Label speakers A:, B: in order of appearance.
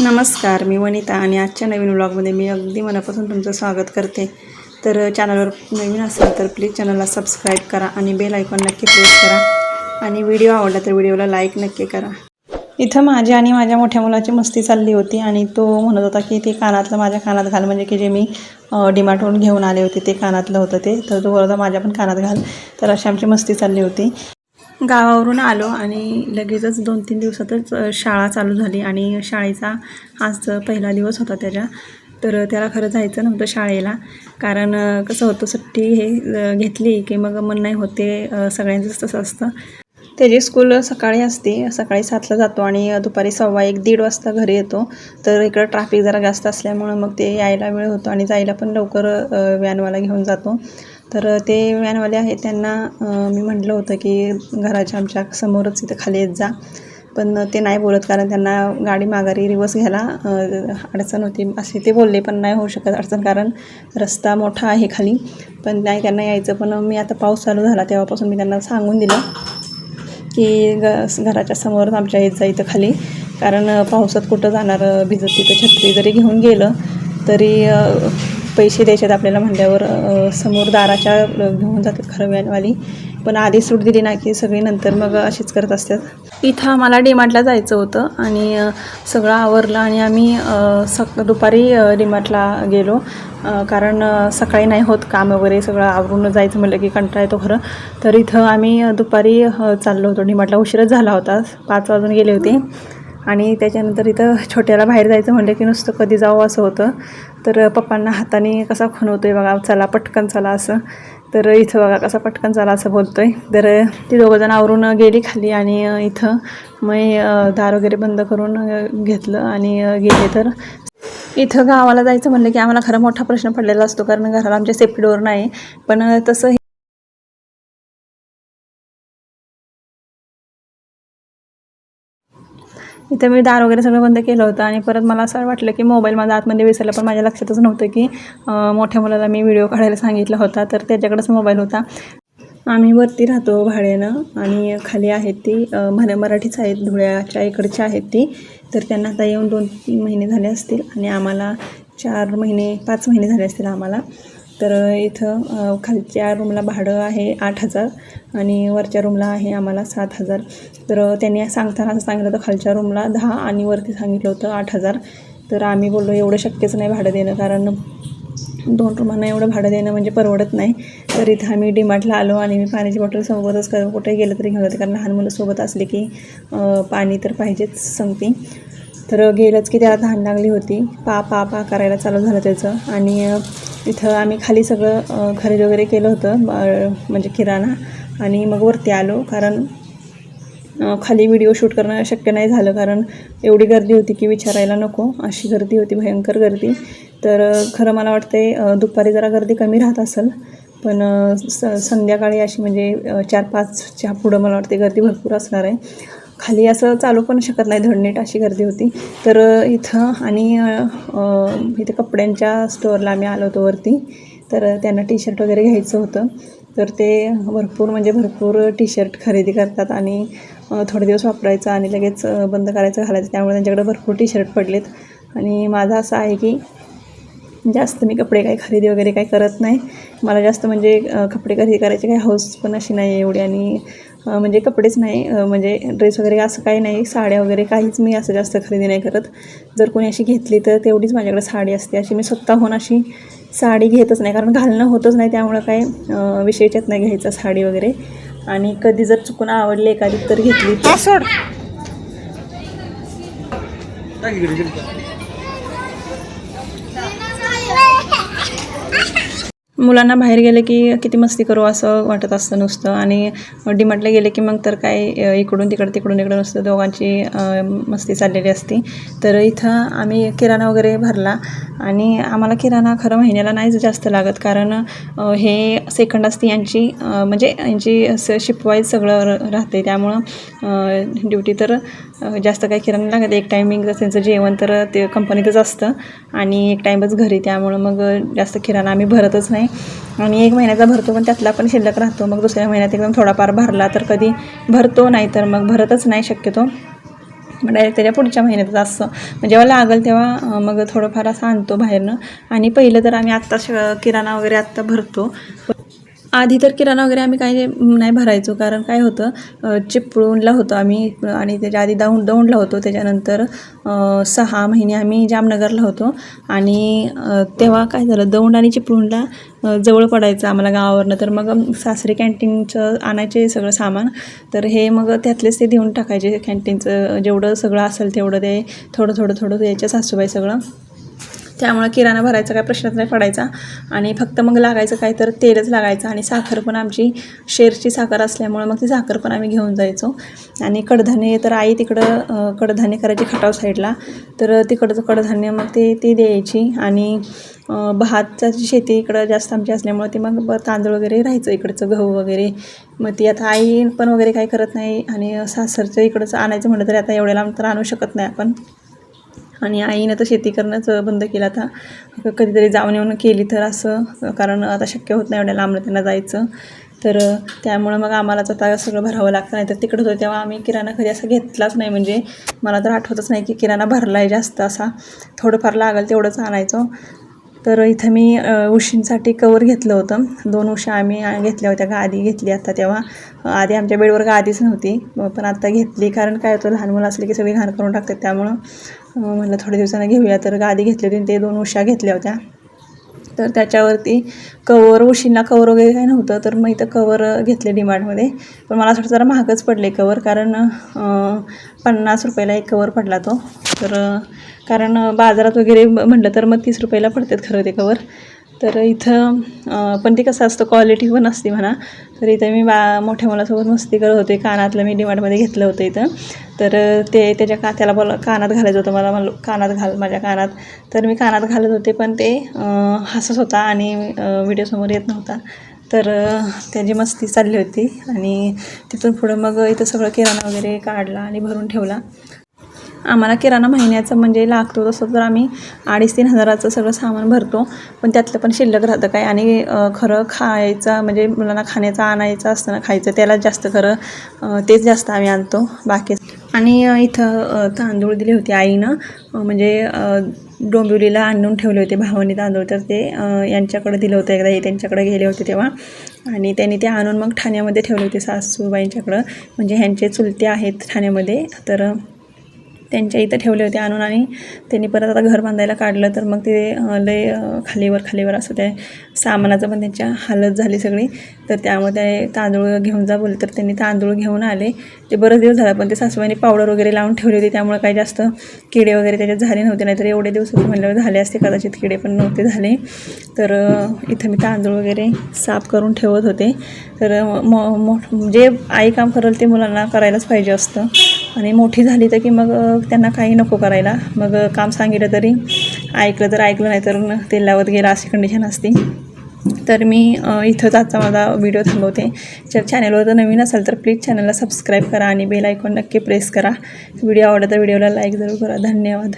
A: नमस्कार मी वनिता आणि आजच्या नवीन व्लॉगमध्ये मी अगदी मनापासून तुमचं स्वागत करते. तर चॅनलवर नवीन असाल तर प्लीज चॅनलला सबस्क्राईब करा आणि बेल आयकॉन नक्की प्रेस करा. आणि व्हिडिओ आवडला तर व्हिडिओला लाईक नक्की करा. इथं माझ्या आणि माझ्या मोठ्या मुलाची मस्ती चालली होती आणि तो म्हणत होता की ते कानातलं माझ्या कानात घाल म्हणजे की जे मी डिमार्टवरून घेऊन आले होते ते कानातलं होतं ते. तर तो बोलत माझ्या पण कानात घाल. तर अशी आमची मस्ती चालली होती. गावावरून आलो आणि लगेचच दोन तीन दिवसातच शाळा चालू झाली आणि शाळेचा आज पहिला दिवस होता त्याच्या तर त्याला खरं जायचं नव्हतं शाळेला. कारण कसं होतं सुट्टी हे घेतली की मग मन नाही होते सगळ्यांचंच तसं असतं. त्याची स्कूल सकाळी असते. सकाळी सातला जातो आणि दुपारी सव्वा एक दीड वाजता घरी येतो. तर इकडं ट्रॅफिक जरा जास्त असल्यामुळं मग ते यायला वेळ होतो आणि जायला पण लवकर व्हॅनवाला घेऊन जातो. तर ते व्हॅनवाले आहेत त्यांना मी म्हटलं होतं की घराच्या आमच्या समोरच इथं खाली येत जा. पण ते नाही बोलत कारण त्यांना गाडी माघारी रिवर्स घ्यायला अडचण होती. असे ते बोलले पण नाही होऊ शकत अडचण कारण रस्ता मोठा आहे खाली. पण नाही त्यांना यायचं. पण मी आता पाऊस चालू झाला तेव्हापासून मी त्यांना सांगून दिलं की ग घराच्या समोरच आमच्या येत जा इथं खाली. कारण पावसात कुठं जाणार भिजत तिथं छत्री जरी घेऊन गेलं तरी पैसे द्यायचे आपल्याला म्हणल्यावर समोर दाराच्या घेऊन जातात खरं पण आधी सूट दिली ना की सगळी नंतर मग अशीच करत असतात. इथं आम्हाला डीमार्टला जायचं होतं आणि सगळं आवरलं आणि आम्ही सक दुपारी डीमार्टला गेलो. कारण सकाळी नाही होत काम वगैरे सगळं आवरून जायचं म्हटलं की कंटाळा येतो खरं. तर इथं आम्ही दुपारी चाललो होतो. डीमार्टला उशीरच झाला होता. पाच वाजून गेले होते. आणि त्याच्यानंतर इथं छोट्याला बाहेर जायचं म्हणलं की नुसतं कधी जावं असं होतं. तर पप्पांना हाताने कसा खुणवतोय बघा चला पटकन चला असं. तर इथं बघा कसा पटकन चला असं बोलतो आहे तर ती दोघंजण आवरून गेली खाली आणि इथं मी दार वगैरे बंद करून घेतलं आणि गेले तर इथं गावाला जायचं म्हणलं की आम्हाला खरं मोठा प्रश्न पडलेला असतो कारण घराला आमच्या सेफ्टी डोअर नाही. पण तसं इथं मी दार वगैरे सगळं बंद केलं होतं आणि परत मला असं वाटलं की मोबाईल माझा आतमध्ये विसरला पण माझ्या लक्षातच नव्हतं की मोठ्या मुलाला मी व्हिडिओ काढायला सांगितला होता तर त्याच्याकडेच मोबाईल होता. आम्ही वरती राहतो भाड्यानं आणि खाली आहेत ती अं, म्हणे मराठीच आहेत धुळ्याच्या इकडच्या आहेत ती. तर त्यांना आता येऊन दोन तीन महिने झाले असतील आणि आम्हाला चार महिने पाच महिने झाले असतील आम्हाला. तर इथं खालच्या रूमला भाडं आहे आठ हजार आणि वरच्या रूमला आहे आम्हाला सात हजार. तर त्यांनी सांगताना असं सांगितलं होतं खालच्या रूमला दहा आणि वरती सांगितलं होतं आठ हजार. तर आम्ही बोललो एवढं शक्यच नाही भाडं देणं कारण दोन रूमांना एवढं भाडं देणं म्हणजे परवडत नाही. तर इथं आम्ही डीमार्टला आलो आणि मी पाण्याची बॉटल सोबतच कुठे गेलं तरी घेऊन जाते कारण लहान मुलं सोबत असले की पाणी तर पाहिजेच संगती तर गेलंच की त्याला तहान लागली होती. पा पा पा करायला चालू झालं त्याचं. आणि तिथं आम्ही खाली सगळं खरेदी वगैरे केलं होतं म्हणजे किराणा. आणि मग वरती आलो कारण खाली व्हिडिओ शूट करणं शक्य नाही झालं कारण एवढी गर्दी होती की विचारायला नको. अशी गर्दी होती भयंकर गर्दी. तर खरं मला वाटते दुपारी जरा गर्दी कमी राहत असेल. पण स संध्याकाळी अशी म्हणजे चार पाचच्या पुढं मला वाटते गर्दी भरपूर असणार आहे. खाली असं चालू पण शकत नाही धडनीट अशी गर्दी होती. तर इथं आणि इथं इथे कपड्यांच्या स्टोअरला आम्ही आलो होतो वरती. तर त्यांना टी शर्ट वगैरे घ्यायचं होतं. तर ते भरपूर म्हणजे भरपूर टी शर्ट खरेदी करतात आणि थोडे दिवस वापरायचं आणि लगेच बंद करायचं घालायचं. त्यामुळे त्यांच्याकडे भरपूर टी शर्ट पडलेत. आणि माझं असं आहे की जास्त मी कपडे काही खरेदी वगैरे काही करत नाही. मला जास्त म्हणजे कपडे खरेदी करायची काही हौस पण अशी नाही एवढी. आणि म्हणजे कपडेच नाही म्हणजे ड्रेस वगैरे असं काही नाही साड्या वगैरे काहीच मी असं जास्त खरेदी नाही करत. जर कोणी अशी घेतली तर तेवढीच माझ्याकडे साडी असते. अशी मी स्वतःहून अशी साडी घेतच नाही कारण घालणं होतच नाही त्यामुळं काही अ, विषयच येत नाही घ्यायचा साडी वगैरे. आणि कधी जर चुकून आवडली एखादी तर घेतली तर. सोड. मुलांना बाहेर गेले की किती मस्ती करू असं वाटत असतं नुसतं. आणि डिमार्टला गेले की मग तर काय इकडून तिकडं तिकडून इकडं नुसतं दोघांची मस्ती चाललेली असती. तर इथं आम्ही किराणा वगैरे भरला. आणि आम्हाला किराणा खरं महिन्याला नाहीच जास्त लागत. कारण हे सेकंड असते यांची म्हणजे यांची स शिपवाईज सगळं राहते त्यामुळं ड्युटी तर जास्त काही किराणा लागत. एक टायमिंग त्यांचं जेवण तर ते कंपनीतच असतं. आणि एक टाईमच घरी. त्यामुळं मग जास्त किराणा आम्ही भरतच नाही. आणि एक महिन्याचा भरतो पण त्यातला पण शिल्लक राहतो. मग दुसऱ्या महिन्यात एकदम थोडाफार भरला तर कधी भरतो नाही तर मग भरतच नाही शक्यतो. मग डायरेक्ट त्याच्या पुढच्या महिन्यातच असं मग जेव्हा लागेल तेव्हा मग थोडंफार असं आणतो बाहेरनं. आणि पहिलं तर आम्ही आत्ता श किराणा वगैरे आत्ता भरतो. आधी तर किराणा वगैरे आम्ही काही नाही भरायचो कारण काय होतं चिपळूणला होतो आम्ही आणि त्याच्या आधी दौंड दौंडला होतो त्याच्यानंतर सहा महिने आम्ही जामनगरला होतो. आणि तेव्हा काय झालं दौंड आणि चिपळूणला जवळ पडायचं आम्हाला गावावरनं. तर मग सासरी कॅन्टीनचं आणायचे सगळं सामान. तर हे मग त्यातलेच ते देऊन टाकायचे कॅन्टीनचं जेवढं सगळं असेल तेवढं ते थोडं थोडं थोडं द्यायचं सासूबाई सगळं. त्यामुळं किराणा भरायचा काय प्रश्नच नाही पडायचा. आणि फक्त मग लागायचं काय तर तेलच लागायचं आणि साखर पण आमची शेरची साखर असल्यामुळं मग ती साखर पण आम्ही घेऊन जायचो. आणि कडधान्य तर आई तिकडं कडधान्य करायची खटाव साईडला. तर तिकडचं कडधान्य मग ते ती द्यायची आणि अं, भाताची शेती इकडं जास्त आमची असल्यामुळं ते मग तांदूळ वगैरे राहायचं इकडचं गहू वगैरे. मग ती आता आई पण वगैरे काही करत नाही आणि सासरचं इकडचं आणायचं म्हटलं तरी आता एवढ्या लांब तर आणू शकत नाही आपण. आणि आईनं तर शेती करणंच बंद केलं आता. कधीतरी जाऊन येऊन केली तर असं कारण आता शक्य होत नाही एवढ्या लांब त्यांना जायचं. तर त्यामुळं मग आम्हालाच आता सगळं भरावं लागतं नाही तर तिकडं होतं. तेव्हा आम्ही किराणा कधी असा घेतलाच नाही. म्हणजे मला तर आठवतच नाही की किराणा भरला आहे जास्त असा. थोडंफार लागेल तेवढंच आणायचो. तर इथं मी उशींसाठी कवर घेतलं होतं. दोन उशा आम्ही घेतल्या होत्या गादी घेतली आता तेव्हा. आधी आमच्या बेडवर गादीच नव्हती पण आता घेतली. कारण काय होतं लहान मुलं असले की सगळी घाण करून टाकतात त्यामुळं. म्हणलं थोड्या दिवसांना घेऊया. तर गादी घेतली होती आणि ते दोन उशा घेतल्या होत्या. तर त्याच्यावरती कवर उशींना कवर वगैरे काही नव्हतं. तर मग इथं कवर घेतले डिमार्टमध्ये. पण मला थोडं जरा महागच पडले कवर. कारण पन्नास रुपयाला एक कवर पडला तो. तर कारण बाजारात वगैरे म्हटलं तर मग तीस रुपयाला पडतात खरं ते कवर. तर इथं पण ते कसं असतं क्वालिटी पण असते म्हणा. तर इथं मी बा मोठ्या मुलासोबत मस्ती करत होते. कानातलं मी डिमार्टमध्ये घेतलं होतं इथं. तर ते त्याच्या का त्याला बोला कानात घालायचं होतं. मला कानात घाल माझ्या कानात. तर मी कानात घालत होते पण ते हसत होता आणि व्हिडिओसमोर येत नव्हता. तर त्याची मस्ती चालली होती आणि तिथून पुढं मग इथं सगळं किराणा वगैरे काढला आणि भरून ठेवला. आम्हाला किराणा महिन्याचं म्हणजे लागतो तसं तर आम्ही अडीच तीन हजाराचं सगळं सामान भरतो. पण त्यातलं पण शिल्लक राहतं काय? आणि खरं खायचं म्हणजे मुलांना खाण्याचं आणायचं असतं ना खायचं त्याला जास्त खरं तेच जास्त आम्ही आणतो. बाकी आणि इथं तांदूळ दिले होते आईनं. म्हणजे डोंबिवलीला आणून ठेवले होते भावानी तांदूळ. तर ते यांच्याकडे दिलं होतं एकदा हे त्यांच्याकडे गेले होते तेव्हा. आणि त्यांनी ते आणून मग ठाण्यामध्ये ठेवले होते सासूबाईंच्याकडं. म्हणजे ह्यांचे चुलते आहेत ठाण्यामध्ये. तर त्यांच्या इथं ठेवले होते आणून आणि त्यांनी परत आता घर बांधायला काढलं. तर मग ते लय खालीवर खालीवर असं ते सामानाचं पण त्यांच्या हालत झाली सगळी. तर त्यामुळे ते तांदूळ घेऊन जा बोलले. तर त्यांनी तांदूळ घेऊन आले. ते बरेच दिवस झाला पण ते सासूबाईने पावडर वगैरे लावून ठेवली होती. त्यामुळे काही जास्त किडे वगैरे त्याच्यात झाले नव्हते. नाहीतर एवढे दिवस होते म्हणल्यावर झाले असते. कदाचित किडे पण नव्हते झाले. तर इथं मी तांदूळ वगैरे साफ करून ठेवत होते. तर म मो जे आई काम करेल ते मुलांना करायलाच पाहिजे असतं. आणि मोठी झाली तर की मग त्यांना काही नको करायला. मग काम सांगितलं तरी ऐकलं तर ऐकलं नाही तर ते लावत गेलं अशी कंडिशन असते. तर मी इथंच आजचा माझा व्हिडिओ थांबवते. जर चॅनलवर जर नवीन असाल तर प्लीज चॅनलला सबस्क्राईब करा आणि बेल आयकॉन नक्की प्रेस करा. व्हिडिओ आवडला तर व्हिडिओला लाईक जरूर करा. धन्यवाद.